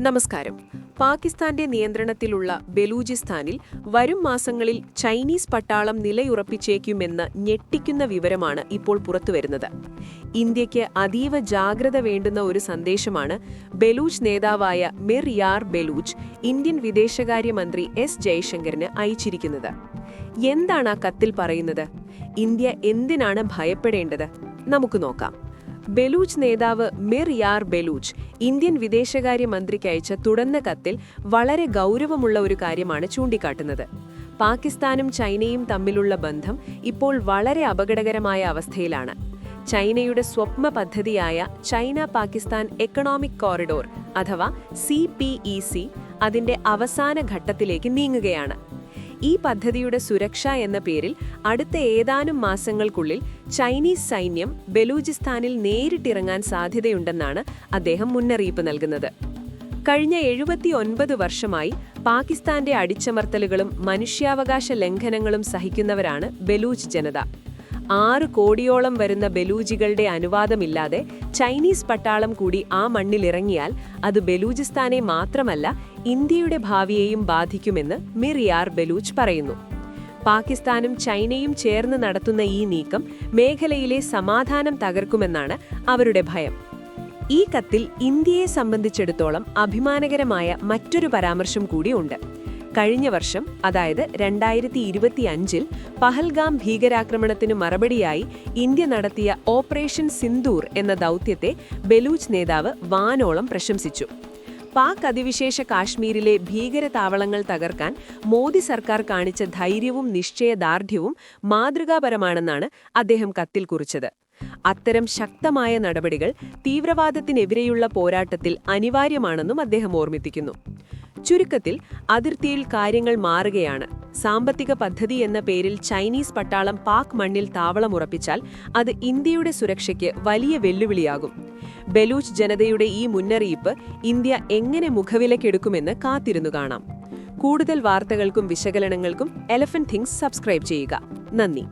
നമസ്കാരം. പാകിസ്ഥാന്റെ നിയന്ത്രണത്തിലുള്ള ബലൂചിസ്ഥാനിൽ വരും മാസങ്ങളിൽ ചൈനീസ് പട്ടാളം നിലയുറപ്പിച്ചേക്കുമെന്ന് ഞെട്ടിക്കുന്ന വിവരമാണ് ഇപ്പോൾ പുറത്തുവരുന്നത്. ഇന്ത്യയ്ക്ക് അതീവ ജാഗ്രത വേണ്ടുന്ന ഒരു സന്ദേശമാണ് ബലൂച്ച് നേതാവായ മിർ യാർ ബലൂച്ച് ഇന്ത്യൻ വിദേശകാര്യമന്ത്രി എസ് ജയശങ്കറിന് അയച്ചിരിക്കുന്നത്. എന്താണ് ആ കത്തിൽ പറയുന്നത്? ഇന്ത്യ എന്തിനാണ് ഭയപ്പെടേണ്ടത്? നമുക്ക് നോക്കാം. ബലൂച്ച് നേതാവ് മിർ യാർ ബലൂച്ച് ഇന്ത്യൻ വിദേശകാര്യ മന്ത്രിക്ക് അയച്ച തുടർന്ന കത്തിൽ വളരെ ഗൗരവമുള്ള ഒരു കാര്യമാണ് ചൂണ്ടിക്കാട്ടുന്നത്. പാകിസ്ഥാനും ചൈനയും തമ്മിലുള്ള ബന്ധം ഇപ്പോൾ വളരെ അപകടകരമായ അവസ്ഥയിലാണ്. ചൈനയുടെ സ്വപ്ന പദ്ധതിയായ ചൈന പാകിസ്ഥാൻ എക്കണോമിക് കോറിഡോർ അഥവാ സി അതിന്റെ അവസാന ഘട്ടത്തിലേക്ക് നീങ്ങുകയാണ്. ഈ പദ്ധതിയുടെ സുരക്ഷ എന്ന പേരിൽ അടുത്ത ഏതാനും മാസങ്ങൾക്കുള്ളിൽ ചൈനീസ് സൈന്യം ബലൂചിസ്ഥാനിൽ നേരിട്ടിറങ്ങാൻ സാധ്യതയുണ്ടെന്നാണ് അദ്ദേഹം മുന്നറിയിപ്പ് നൽകുന്നത്. കഴിഞ്ഞ എഴുപത്തിയൊൻപത് വർഷമായി പാകിസ്ഥാന്റെ അടിച്ചമർത്തലുകളും മനുഷ്യാവകാശ ലംഘനങ്ങളും സഹിക്കുന്നവരാണ് ബലൂച്ച് ജനത. ആറ് കോടിയോളം വരുന്ന ബലൂജികളുടെ അനുവാദമില്ലാതെ ചൈനീസ് പട്ടാളം കൂടി ആ മണ്ണിലിറങ്ങിയാൽ അത് ബലൂചിസ്ഥാനെ മാത്രമല്ല ഇന്ത്യയുടെ ഭാവിയെയും ബാധിക്കുമെന്ന് മിറിയാർ ബലൂച്ച് പറയുന്നു. പാകിസ്ഥാനും ചൈനയും ചേർന്ന് നടത്തുന്ന ഈ നീക്കം മേഖലയിലെ സമാധാനം തകർക്കുമെന്നാണ് അവരുടെ ഭയം. ഈ കത്തിൽ ഇന്ത്യയെ സംബന്ധിച്ചിടത്തോളം അഭിമാനകരമായ മറ്റൊരു പരാമർശം കൂടിയുണ്ട് കഴിഞ്ഞ വർഷം അതായത് രണ്ടായിരത്തി ഇരുപത്തിയഞ്ചിൽ പഹൽഗാം ഭീകരാക്രമണത്തിനു മറുപടിയായി ഇന്ത്യ നടത്തിയ ഓപ്പറേഷൻ സിന്ദൂർ എന്ന ദൗത്യത്തെ ബലൂച്ച് നേതാവ് വാനോളം പ്രശംസിച്ചു. പാക് അതിവിശേഷ കാശ്മീരിലെ ഭീകര താവളങ്ങൾ തകർക്കാൻ മോദി സർക്കാർ കാണിച്ച ധൈര്യവും നിശ്ചയദാർഢ്യവും മാതൃകാപരമാണെന്നാണ് അദ്ദേഹം കത്തിൽ കുറിച്ചത്. അത്തരം ശക്തമായ നടപടികൾ തീവ്രവാദത്തിനെതിരെയുള്ള പോരാട്ടത്തിൽ അനിവാര്യമാണെന്നും അദ്ദേഹം ഓർമ്മിപ്പിക്കുന്നു. ചുരുക്കത്തിൽ അതിർത്തിയിൽ കാര്യങ്ങൾ മാറുകയാണ്. സാമ്പത്തിക പദ്ധതി എന്ന പേരിൽ ചൈനീസ് പട്ടാളം പാക് മണ്ണിൽ താവളമുറപ്പിച്ചാൽ അത് ഇന്ത്യയുടെ സുരക്ഷയ്ക്ക് വലിയ വെല്ലുവിളിയാകും. ബലൂച്ച് ജനതയുടെ ഈ മുന്നറിയിപ്പ് ഇന്ത്യ എങ്ങനെ മുഖവിലക്കെടുക്കുമെന്ന് കാത്തിരുന്നു കാണാം. കൂടുതൽ വാർത്തകൾക്കും വിശകലനങ്ങൾക്കും എലഫന്റ് തിങ്സ് സബ്സ്ക്രൈബ് ചെയ്യുക. നന്ദി.